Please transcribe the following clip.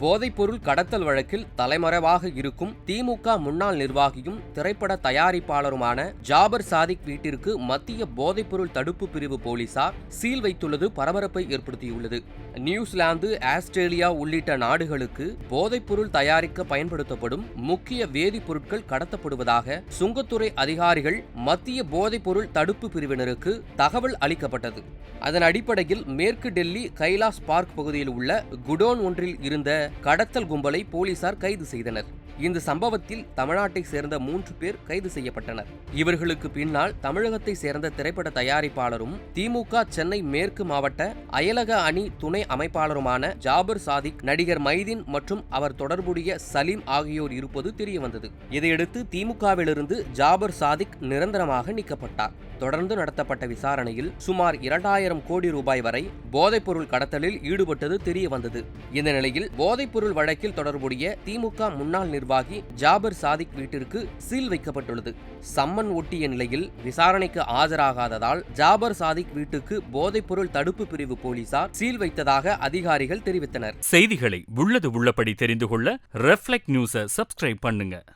போதைப்பொருள் கடத்தல் வழக்கில் தலைமறைவாக இருக்கும் திமுக முன்னாள் நிர்வாகியும் திரைப்பட தயாரிப்பாளருமான ஜாபர் சாதிக் வீட்டிற்கு மத்திய போதைப்பொருள் தடுப்பு பிரிவு போலீசார் சீல் வைத்துள்ளது பரபரப்பை ஏற்படுத்தியுள்ளது. நியூசிலாந்து ஆஸ்திரேலியா உள்ளிட்ட நாடுகளுக்கு போதைப்பொருள் தயாரிக்க பயன்படுத்தப்படும் முக்கிய வேதிப்பொருட்கள் கடத்தப்படுவதாக சுங்கத்துறை அதிகாரிகள் மத்திய போதைப்பொருள் தடுப்பு பிரிவினருக்கு தகவல் அளிக்கப்பட்டது. அதன் அடிப்படையில் மேற்கு டெல்லி கைலாஸ் பார்க் பகுதியில் உள்ள குடோன் ஒன்றில் இருந்த கடத்தல் கும்பலை போலீசார் கைது செய்தனர். இந்த சம்பவத்தில் தமிழ்நாட்டை சேர்ந்த மூன்று பேர் கைது செய்யப்பட்டனர். இவர்களுக்கு பின்னால் தமிழகத்தை சேர்ந்த திரைப்பட தயாரிப்பாளரும் திமுக சென்னை மேற்கு மாவட்ட அயலக அணி துணை அமைப்பாளருமான ஜாபர் சாதிக் நடிகர் மைதீன் மற்றும் அவர் தொடர்புடைய சலீம் ஆகியோர் இருப்பது தெரியவந்தது. இதையடுத்து திமுகவிலிருந்து ஜாபர் சாதிக் நிரந்தரமாக நீக்கப்பட்டார். தொடர்ந்து நடத்தப்பட்ட விசாரணையில் சுமார் இரண்டாயிரம் கோடி ரூபாய் வரை போதைப்பொருள் கடத்தலில் ஈடுபட்டது தெரிய வந்தது இந்த நிலையில் போதைப்பொருள் வழக்கில் தொடர்புடைய திமுக முன்னாள் நிர்வாகி ஜாபர் சாதிக் வீட்டிற்கு சீல் வைக்கப்பட்டுள்ளது. சம்மன் ஒட்டிய நிலையில் விசாரணைக்கு ஆஜராகாததால் ஜாபர் சாதிக் வீட்டுக்கு போதைப்பொருள் தடுப்பு பிரிவு போலீசார் சீல் வைத்ததாக அதிகாரிகள் தெரிவித்தனர். செய்திகளை உள்ளது உள்ளபடி தெரிந்து கொள்ள ரெஃப்ளெக்ட் நியூஸை சப்ஸ்கிரைப் பண்ணுங்க.